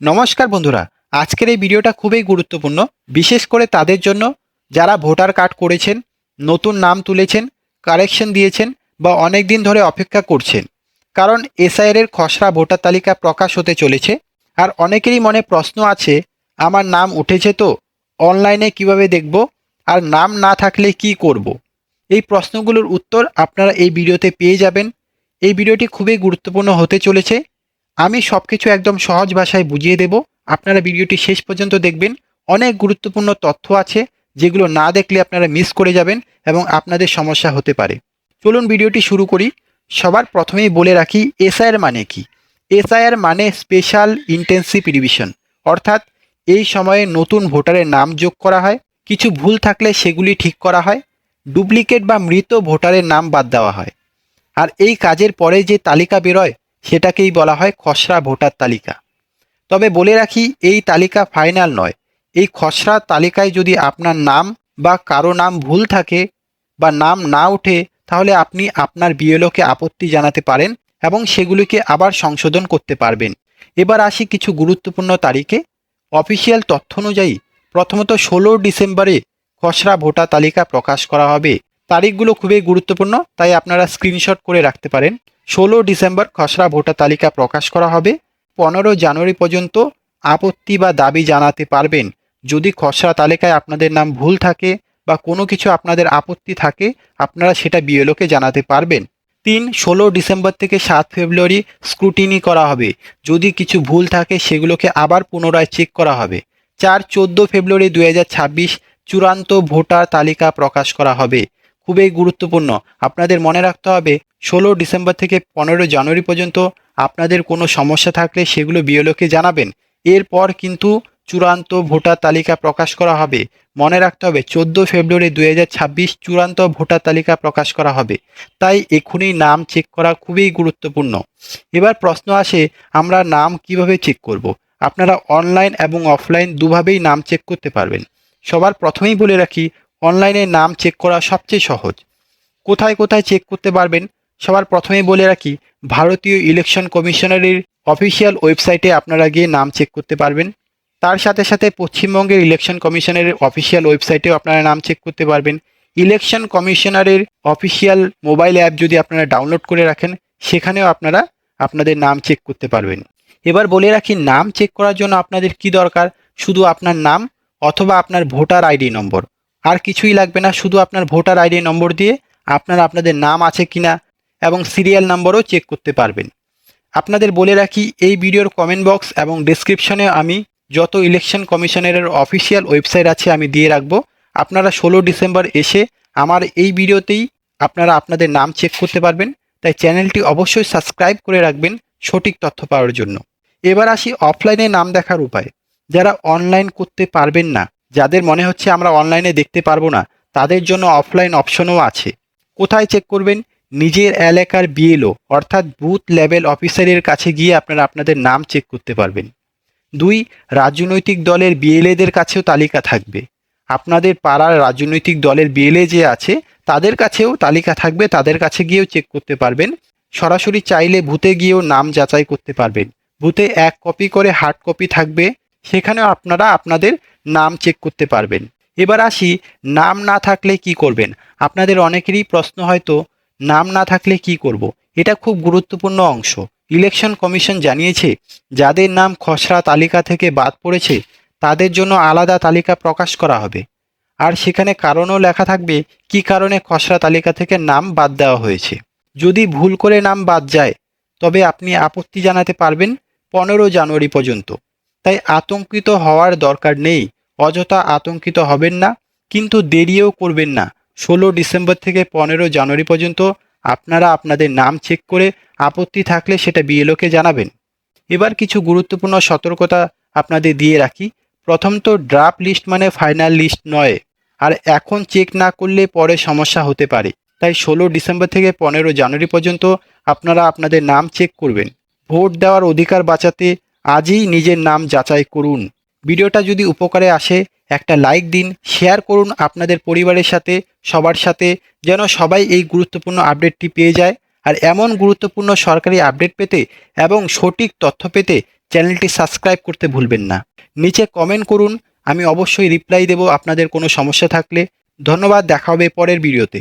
নমস্কার বন্ধুরা, আজকের এই ভিডিওটা খুবই গুরুত্বপূর্ণ, বিশেষ করে তাদের জন্য যারা ভোটার কার্ড করেছেন, নতুন নাম তুলেছেন, কারেকশন দিয়েছেন বা অনেক দিন ধরে অপেক্ষা করছেন কারণ এসআইআর এর খসড়া ভোটার তালিকা প্রকাশ হতে চলেছে আর অনেকেরই মনে প্রশ্ন আছে, আমার নাম উঠেছে তো, অনলাইনে কীভাবে দেখব আর নাম না থাকলে কি করব। এই প্রশ্নগুলোর উত্তর আপনারা এই ভিডিওতে পেয়ে যাবেন এই ভিডিওটি খুবই গুরুত্বপূর্ণ হতে চলেছে আমি সব কিছু একদম সহজ ভাষায় বুঝিয়ে দেব। আপনারা ভিডিওটি শেষ পর্যন্ত দেখবেন। অনেক গুরুত্বপূর্ণ তথ্য আছে, যেগুলো না দেখলে আপনারা মিস করে যাবেন এবং আপনাদের সমস্যা হতে পারে। চলুন ভিডিওটি শুরু করি। সবার প্রথমেই বলে রাখি, এসআইআর মানে কি? এসআইআর মানে স্পেশাল ইন্টেন্সিভ রিভিশন। অর্থাৎ এই সময়ে নতুন ভোটারের নাম যোগ করা হয়। কিছু ভুল থাকলে সেগুলি ঠিক করা হয়। ডুপ্লিকেট বা মৃত ভোটারের নাম বাদ দেওয়া হয়। আর এই কাজের পরে যে তালিকা বেরোয় সেটাকেই বলা হয় খসড়া ভোটার তালিকা। তবে বলে রাখি, এই তালিকা ফাইনাল নয়। এই খসড়া তালিকায় যদি আপনার নাম বা কারও নাম ভুল থাকে বা নাম না ওঠে, তাহলে আপনি আপনার বিএলওকে আপত্তি জানাতে পারেন এবং সেগুলিকে আবার সংশোধন করতে পারবেন। এবার আসি কিছু গুরুত্বপূর্ণ তারিখে। অফিসিয়াল তথ্য অনুযায়ী, প্রথমত ষোলো ডিসেম্বরে খসড়া ভোটার তালিকা প্রকাশ করা হবে। তারিখগুলো খুবই গুরুত্বপূর্ণ, তাই আপনারা স্ক্রিনশট করে রাখতে পারেন। ষোলো ডিসেম্বর খসড়া ভোটার তালিকা প্রকাশ করা হবে। পনেরো জানুয়ারি পর্যন্ত আপত্তি বা দাবি জানাতে পারবেন। যদি খসড়া তালিকায় আপনাদের নাম ভুল থাকে বা কোনো কিছু আপনাদের আপত্তি থাকে, আপনারা সেটা বিএলওকে জানাতে পারবেন। তিন, ষোলো ডিসেম্বর থেকে সাত ফেব্রুয়ারি স্ক্রুটিনি করা হবে। যদি কিছু ভুল থাকে, সেগুলোকে আবার পুনরায় চেক করা হবে। চার, চোদ্দ ফেব্রুয়ারি দু হাজার ছাব্বিশ চূড়ান্ত ভোটার তালিকা প্রকাশ করা হবে। খুবই গুরুত্বপূর্ণ। আপনাদের মনে রাখতে হবে, ষোলো ডিসেম্বর থেকে পনেরো জানুয়ারি পর্যন্ত আপনাদের কোনো সমস্যা থাকলে সেগুলো বিএলওকে জানাবেন। এরপর কিন্তু চূড়ান্ত ভোটার তালিকা প্রকাশ করা হবে। মনে রাখতে হবে, চোদ্দ ফেব্রুয়ারি দু হাজার ছাব্বিশ চূড়ান্ত ভোটার তালিকা প্রকাশ করা হবে। তাই এখনই নাম চেক করা খুবই গুরুত্বপূর্ণ। এবার প্রশ্ন আসে, আমরা নাম কীভাবে চেক করব। আপনারা অনলাইন এবং অফলাইন দুভাবেই নাম চেক করতে পারবেন। সবার প্রথমেই বলে রাখি অনলাইনে নাম চেক করা সবচেয়ে সহজ। কোথায় কোথায় চেক করতে পারবেন? সবার প্রথমেই বলে রাখি, ভারতীয় ইলেকশন কমিশনারের অফিসিয়াল ওয়েবসাইটে আপনারা গিয়ে নাম চেক করতে পারবেন। তার সাথে সাথে পশ্চিমবঙ্গের ইলেকশন কমিশনের অফিসিয়াল ওয়েবসাইটেও আপনারা নাম চেক করতে পারবেন। ইলেকশন কমিশনারের অফিসিয়াল মোবাইল অ্যাপ যদি আপনারা ডাউনলোড করে রাখেন, সেখানেও আপনারা আপনাদের নাম চেক করতে পারবেন। এবার বলে রাখি, নাম চেক করার জন্য আপনাদের কি দরকার? শুধু আপনার নাম অথবা আপনার ভোটার আইডি নম্বর। আর কিছুই লাগবে না, শুধু আপনার ভোটার আইডি নম্বর দিয়ে আপনারা আপনাদের নাম আছে কিনা এবং সিরিয়াল নাম্বারও চেক করতে পারবেন। আপনাদের বলে রাখি, এই ভিডিওর কমেন্ট বক্স এবং ডিসক্রিপশনে আমি যত ইলেকশন কমিশনের অফিসিয়াল ওয়েবসাইট আছে আমি দিয়ে রাখব। আপনারা ষোলো ডিসেম্বর এসে আমার এই ভিডিওতেই আপনারা আপনাদের নাম চেক করতে পারবেন। তাই চ্যানেলটি অবশ্যই সাবস্ক্রাইব করে রাখবেন সঠিক তথ্য পাওয়ার জন্য। এবার আসি অফলাইনে নাম দেখার উপায়। যারা অনলাইন করতে পারবেন না যাদের মনে হচ্ছে আমরা অনলাইনে দেখতে পারব না, তাদের জন্য অফলাইন অপশনও আছে। কোথায় চেক করবেন? নিজের এলাকার বিএলও অর্থাৎ বুথ লেভেল অফিসারের কাছে গিয়ে আপনারা আপনাদের নাম চেক করতে পারবেন। দুই, রাজনৈতিক দলের বিএলএদের কাছেও তালিকা থাকবে। আপনাদের পাড়ার রাজনৈতিক দলের বিএলএ যে আছে, তাদের কাছেও তালিকা থাকবে, তাদের কাছে গিয়েও চেক করতে পারবেন। সরাসরি চাইলে ভূতে গিয়েও নাম যাচাই করতে পারবেন। ভূতে এক কপি করে হার্ড কপি থাকবে। সেখানেও আপনারা আপনাদের নাম চেক করতে পারবেন। এবার আসি, নাম না থাকলে কি করবেন? আপনাদের অনেকেরই প্রশ্ন হয়তো, নাম না থাকলে কি করব। এটা খুব গুরুত্বপূর্ণ অংশ। ইলেকশন কমিশন জানিয়েছে, যাদের নাম খসড়া তালিকা থেকে বাদ পড়েছে, তাদের জন্য আলাদা তালিকা প্রকাশ করা হবে। আর সেখানে কারণও লেখা থাকবে, কি কারণে খসড়া তালিকা থেকে নাম বাদ দেওয়া হয়েছে। যদি ভুল করে নাম বাদ যায়, তবে আপনি আপত্তি জানাতে পারবেন পনেরো জানুয়ারি পর্যন্ত। তাই আতঙ্কিত হওয়ার দরকার নেই। অযথা আতঙ্কিত হবেন না, কিন্তু দেরিও করবেন না। ষোলো ডিসেম্বর থেকে পনেরো জানুয়ারি পর্যন্ত আপনারা আপনাদের নাম চেক করে আপত্তি থাকলে সেটা বিএলওকে জানাবেন। এবার কিছু গুরুত্বপূর্ণ সতর্কতা আপনাদের দিয়ে রাখি। প্রথম তো ড্রাফট লিস্ট মানে ফাইনাল লিস্ট নয়, আর এখন চেক না করলে পরে সমস্যা হতে পারে। তাই ষোলো ডিসেম্বর থেকে পনেরো জানুয়ারি পর্যন্ত আপনারা আপনাদের নাম চেক করবেন। ভোট দেওয়ার অধিকার বাঁচাতে আজই নিজের নাম যাচাই করুন। ভিডিওটা যদি উপকারে আসে, একটা লাইক দিন শেয়ার করুন আপনাদের পরিবারের সাথে, সবার সাথে, যেন সবাই এই গুরুত্বপূর্ণ আপডেটটি পেয়ে যায়। আর এমন গুরুত্বপূর্ণ সরকারি আপডেট পেতে এবং সঠিক তথ্য পেতে চ্যানেলটি সাবস্ক্রাইব করতে ভুলবেন না। নিচে কমেন্ট করুন, আমি অবশ্যই রিপ্লাই দেব আপনাদের কোনো সমস্যা থাকলে। ধন্যবাদ, দেখা হবে পরের ভিডিওতে